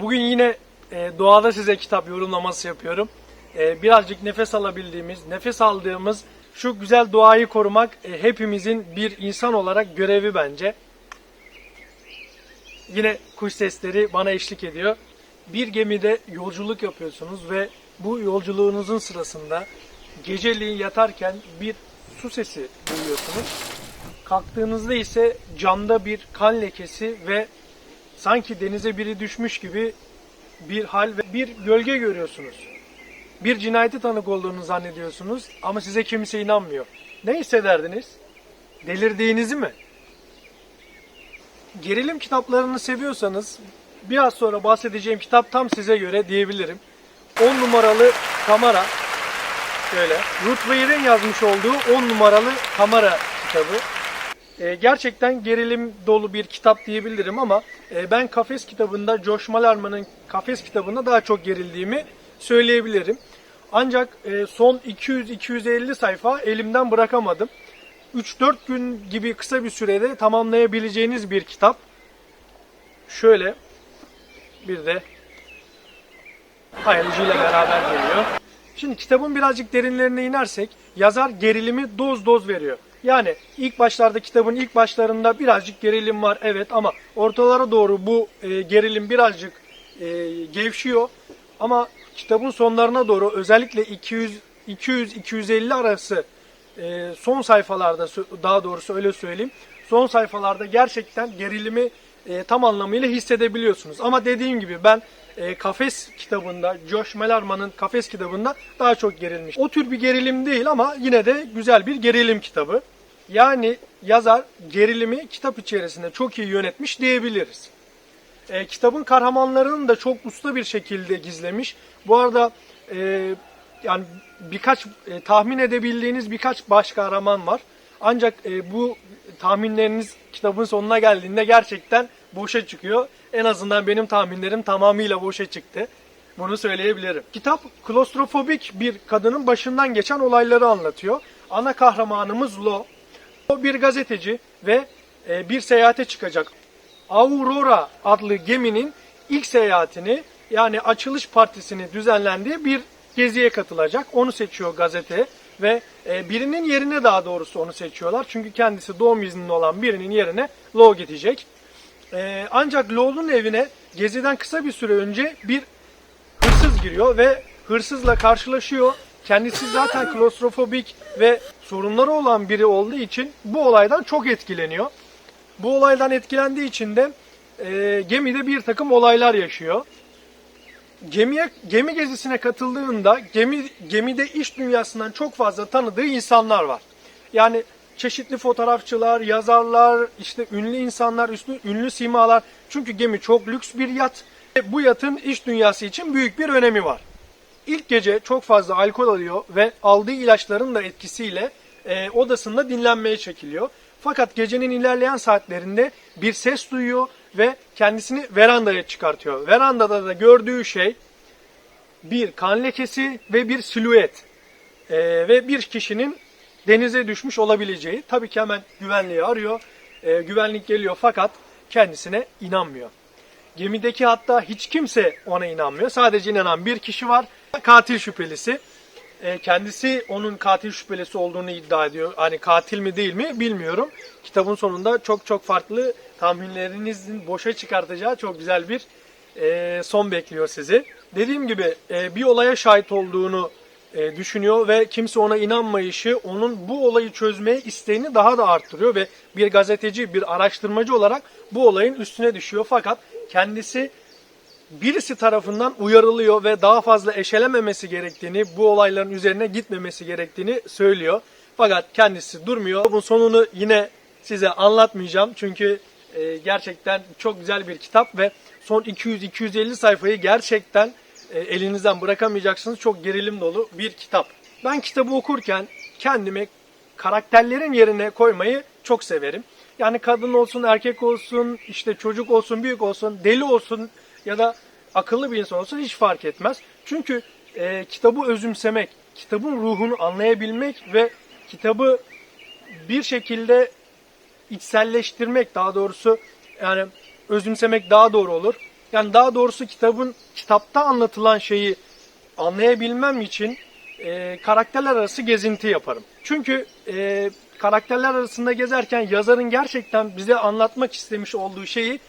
Bugün yine e, doğada size kitap yorumlaması yapıyorum. E, birazcık nefes alabildiğimiz, nefes aldığımız şu güzel doğayı korumak e, hepimizin bir insan olarak görevi bence. Yine kuş sesleri bana eşlik ediyor. Bir gemide yolculuk yapıyorsunuz ve bu yolculuğunuzun sırasında geceliğin yatarken bir su sesi duyuyorsunuz. Kalktığınızda ise camda bir kan lekesi ve sanki denize biri düşmüş gibi bir hal ve bir gölge görüyorsunuz. Bir cinayete tanık olduğunu zannediyorsunuz ama size kimse inanmıyor. Ne hissederdiniz? Delirdiğinizi mi? Gerilim kitaplarını seviyorsanız biraz sonra bahsedeceğim kitap tam size göre diyebilirim. 10 numaralı kamera şöyle. Ruth Weir'in yazmış olduğu 10 numaralı kamera kitabı. Ee, gerçekten gerilim dolu bir kitap diyebilirim ama e, ben Kafes kitabında, Josh Malerman'ın Kafes kitabında daha çok gerildiğimi söyleyebilirim. Ancak e, son 200-250 sayfa elimden bırakamadım. 3-4 gün gibi kısa bir sürede tamamlayabileceğiniz bir kitap. Şöyle bir de hayaliciyle beraber geliyor. Şimdi kitabın birazcık derinlerine inersek yazar gerilimi doz doz veriyor. Yani ilk başlarda kitabın ilk başlarında birazcık gerilim var evet ama ortalara doğru bu e, gerilim birazcık e, gevşiyor. Ama kitabın sonlarına doğru özellikle 200 200-250 arası e, son sayfalarda daha doğrusu öyle söyleyeyim. Son sayfalarda gerçekten gerilimi e, tam anlamıyla hissedebiliyorsunuz. Ama dediğim gibi ben e, Kafes kitabında, Josh Malerman'ın Kafes kitabında daha çok gerilmiş. O tür bir gerilim değil ama yine de güzel bir gerilim kitabı. Yani yazar gerilimi kitap içerisinde çok iyi yönetmiş diyebiliriz. E, kitabın kahramanlarını da çok usta bir şekilde gizlemiş. Bu arada e, yani birkaç e, tahmin edebildiğiniz birkaç baş kahraman var. Ancak e, bu tahminleriniz kitabın sonuna geldiğinde gerçekten boşa çıkıyor. En azından benim tahminlerim tamamıyla boşa çıktı. Bunu söyleyebilirim. Kitap klostrofobik bir kadının başından geçen olayları anlatıyor. Ana kahramanımız Lo. O bir gazeteci ve e, bir seyahate çıkacak. Aurora adlı geminin ilk seyahatini yani açılış partisini düzenlendiği bir geziye katılacak. Onu seçiyor gazete ve e, birinin yerine daha doğrusu onu seçiyorlar. Çünkü kendisi doğum izninde olan birinin yerine Lo gidecek. E, ancak Lo'nun evine geziden kısa bir süre önce bir hırsız giriyor ve hırsızla karşılaşıyor. Kendisi zaten klostrofobik ve sorunları olan biri olduğu için bu olaydan çok etkileniyor. Bu olaydan etkilendiği için de e, gemide bir takım olaylar yaşıyor. Gemiye gemi gezisine katıldığında gemi gemide iş dünyasından çok fazla tanıdığı insanlar var. Yani çeşitli fotoğrafçılar, yazarlar, işte ünlü insanlar, üstü ünlü simalar. Çünkü gemi çok lüks bir yat. Ve Bu yatın iş dünyası için büyük bir önemi var. İlk gece çok fazla alkol alıyor ve aldığı ilaçların da etkisiyle e, odasında dinlenmeye çekiliyor. Fakat gecenin ilerleyen saatlerinde bir ses duyuyor ve kendisini verandaya çıkartıyor. Verandada da gördüğü şey bir kan lekesi ve bir silüet. Ee, ve bir kişinin denize düşmüş olabileceği. Tabii ki hemen güvenliği arıyor. Ee, güvenlik geliyor fakat kendisine inanmıyor. Gemideki hatta hiç kimse ona inanmıyor. Sadece inanan bir kişi var. Katil şüphelisi. E, kendisi onun katil şüphelisi olduğunu iddia ediyor. Hani katil mi değil mi bilmiyorum. Kitabın sonunda çok çok farklı tahminlerinizin boşa çıkartacağı çok güzel bir e, son bekliyor sizi. Dediğim gibi e, bir olaya şahit olduğunu düşünüyor ve kimse ona inanmayışı onun bu olayı çözmeye isteğini daha da arttırıyor ve bir gazeteci, bir araştırmacı olarak bu olayın üstüne düşüyor. Fakat kendisi birisi tarafından uyarılıyor ve daha fazla eşelememesi gerektiğini, bu olayların üzerine gitmemesi gerektiğini söylüyor. Fakat kendisi durmuyor. Bunun sonunu yine size anlatmayacağım çünkü e, gerçekten çok güzel bir kitap ve son 200-250 sayfayı gerçekten e, elinizden bırakamayacaksınız. Çok gerilim dolu bir kitap. Ben kitabı okurken kendimi karakterlerin yerine koymayı çok severim. Yani kadın olsun, erkek olsun, işte çocuk olsun, büyük olsun, deli olsun ya da akıllı bir insan olsun hiç fark etmez. Çünkü e, kitabı özümsemek, kitabın ruhunu anlayabilmek ve kitabı bir şekilde içselleştirmek daha doğrusu yani özümsemek daha doğru olur. Yani daha doğrusu kitabın kitapta anlatılan şeyi anlayabilmem için e, karakterler arası gezinti yaparım. Çünkü e, karakterler arasında gezerken yazarın gerçekten bize anlatmak istemiş olduğu şeyi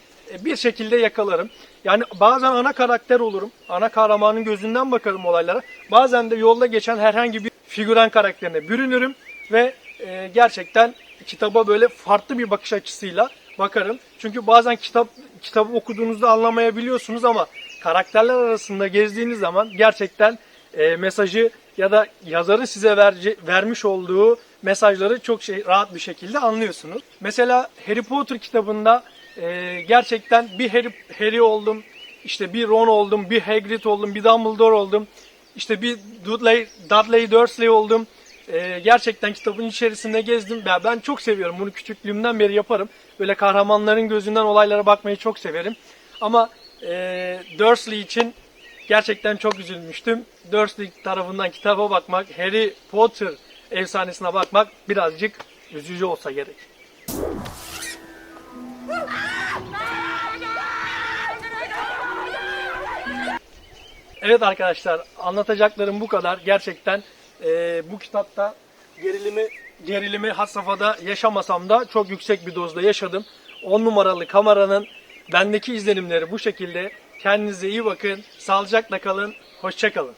bir şekilde yakalarım. Yani bazen ana karakter olurum. Ana kahramanın gözünden bakarım olaylara. Bazen de yolda geçen herhangi bir figüran karakterine bürünürüm ve e, gerçekten kitaba böyle farklı bir bakış açısıyla bakarım. Çünkü bazen kitap kitabı okuduğunuzda anlamayabiliyorsunuz ama karakterler arasında gezdiğiniz zaman gerçekten e, mesajı ya da yazarın size verce, vermiş olduğu mesajları çok şey rahat bir şekilde anlıyorsunuz. Mesela Harry Potter kitabında e, gerçekten bir Harry, Harry oldum, işte bir Ron oldum, bir Hagrid oldum, bir Dumbledore oldum, işte bir Dudley, Dudley Dursley oldum. E, gerçekten kitabın içerisinde gezdim. Ben, ben çok seviyorum. Bunu küçüklüğümden beri yaparım. Böyle kahramanların gözünden olaylara bakmayı çok severim. Ama e, Dursley için gerçekten çok üzülmüştüm. Dursley tarafından kitaba bakmak, Harry Potter efsanesine bakmak birazcık üzücü olsa gerek. Evet arkadaşlar anlatacaklarım bu kadar. Gerçekten e, bu kitapta gerilimi gerilimi had safhada yaşamasam da çok yüksek bir dozda yaşadım. 10 numaralı kameranın bendeki izlenimleri bu şekilde. Kendinize iyi bakın. Sağlıcakla kalın. Hoşçakalın.